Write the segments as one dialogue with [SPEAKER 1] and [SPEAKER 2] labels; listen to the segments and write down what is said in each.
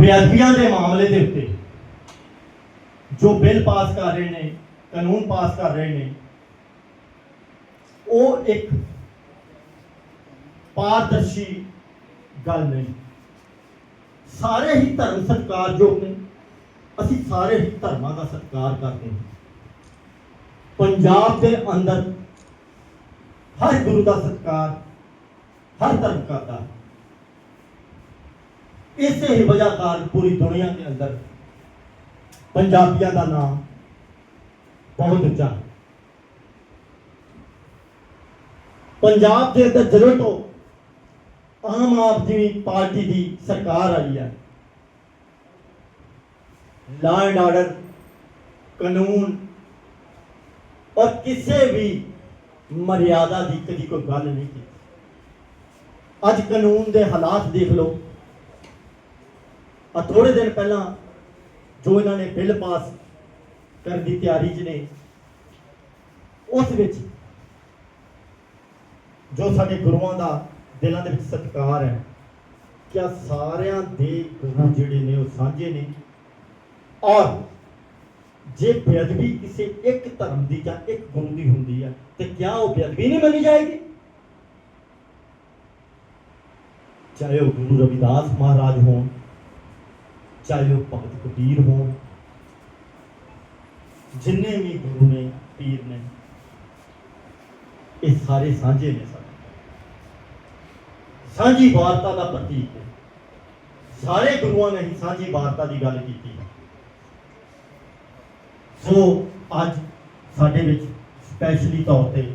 [SPEAKER 1] ਬੇਅਦਬੀਆਂ ਦੇ ਮਾਮਲੇ ਦੇ ਉੱਤੇ ਜੋ ਬਿੱਲ ਪਾਸ ਕਰ ਰਹੇ ਨੇ, ਕਾਨੂੰਨ ਪਾਸ ਕਰ ਰਹੇ ਨੇ, ਉਹ ਇੱਕ ਪਾਰਦਰਸ਼ੀ ਗੱਲ ਨਹੀਂ। ਸਾਰੇ ਹੀ ਧਰਮ ਸਤਿਕਾਰਯੋਗ ਨੇ। ਅਸੀਂ ਸਾਰੇ ਹੀ ਧਰਮਾਂ ਦਾ ਸਤਿਕਾਰ ਕਰਦੇ ਹਾਂ। ਪੰਜਾਬ ਦੇ ਅੰਦਰ ਹਰ ਗੁਰੂ ਦਾ ਸਤਿਕਾਰ, ਹਰ ਧਰਮ ਕਰਦਾ ਹੈ। ਇਸੇ ਹੀ ਵਜ੍ਹਾ ਕਾਰਨ ਪੂਰੀ ਦੁਨੀਆ ਦੇ ਅੰਦਰ ਪੰਜਾਬੀਆਂ ਦਾ ਨਾਮ ਬਹੁਤ ਉੱਚਾ ਹੈ। ਪੰਜਾਬ ਦੇ ਅੰਦਰ ਜਦੋਂ ਤੋਂ ਆਮ ਆਦਮੀ ਪਾਰਟੀ ਦੀ ਸਰਕਾਰ ਆਈ ਹੈ ਲਾਅ ਐਂਡ ਆਰਡਰ ਕਾਨੂੰਨ ਔਰ ਕਿਸੇ ਵੀ ਮਰਿਆਦਾ ਦੀ ਕਦੀ ਕੋਈ ਗੱਲ ਨਹੀਂ ਕੀਤੀ। ਅੱਜ ਕਾਨੂੰਨ ਦੇ ਹਾਲਾਤ ਦੇਖ ਲਓ। ਆ ਥੋੜੇ ਦਿਨ ਪਹਿਲਾਂ ਜੋ ਇਹਨਾਂ ਨੇ ਬਿੱਲ ਪਾਸ ਕਰਨ ਦੀ ਤਿਆਰੀ 'ਚ ਨੇ, ਉਸ ਵਿੱਚ ਜੋ ਸਾਡੇ ਗੁਰੂਆਂ ਦਾ ਦਿਲਾਂ ਦੇ ਵਿੱਚ ਸਤਿਕਾਰ ਹੈ ਕਿ ਸਾਰਿਆਂ ਦੇ ਗੁਰੂ ਜਿਹੜੇ ਨੇ ਉਹ ਸਾਂਝੇ ਨੇ। ਔਰ ਜੇ ਬੇਅਦਬੀ ਕਿਸੇ ਇੱਕ ਧਰਮ ਦੀ ਜਾਂ ਇੱਕ ਗੁਰੂ ਦੀ ਹੁੰਦੀ ਹੈ, ਤੇ ਕਿਆ ਉਹ ਬੇਅਦਬੀ ਨਹੀਂ ਮੰਨੀ ਜਾਏਗੀ? ਚਾਹੇ ਉਹ ਗੁਰੂ ਰਵਿਦਾਸ ਮਹਾਰਾਜ ਹੋਣ ਚਾਹੇ ਉਹ ਭਗਤ ਕਬੀਰ ਹੋਣ, ਜਿੰਨੇ ਵੀ ਗੁਰੂ ਨੇ, ਪੀਰ ਨੇ, ਇਹ ਸਾਰੇ ਸਾਂਝੇ ਨੇ ਸਾਡੇ ਸਾਂਝੀ ਵਾਰਤਾ ਦਾ ਪ੍ਰਤੀਕ ਹੈ ਸਾਰੇ ਗੁਰੂਆਂ ਨੇ ਹੀ ਸਾਂਝੀ ਵਾਰਤਾ ਦੀ ਗੱਲ ਕੀਤੀ ਹੈ। ਸੋ ਅੱਜ ਸਾਡੇ ਵਿੱਚ ਸਪੈਸ਼ਲੀ ਤੌਰ ਤੇ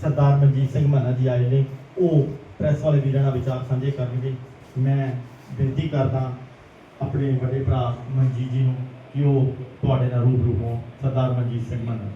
[SPEAKER 1] ਸਰਦਾਰ ਮਨਜੀਤ ਸਿੰਘ ਮਾਨਾ ਜੀ ਆਏ ਨੇ। ਉਹ ਪ੍ਰੈਸ ਵਾਲੇ ਵੀਰਾਂ ਨਾਲ ਵਿਚਾਰ ਸਾਂਝੇ ਕਰਨਗੇ। ਮੈਂ ਬੇਨਤੀ ਕਰਦਾ ਆਪਣੇ ਵੱਡੇ ਭਰਾ ਮਨਜੀਤ ਜੀ ਨੂੰ ਕਿ ਉਹ ਤੁਹਾਡੇ ਨਾਲ ਰੂਬਰੂ ਹੋਣ, ਸਰਦਾਰ ਮਨਜੀਤ ਸਿੰਘ ਮਾਨਾ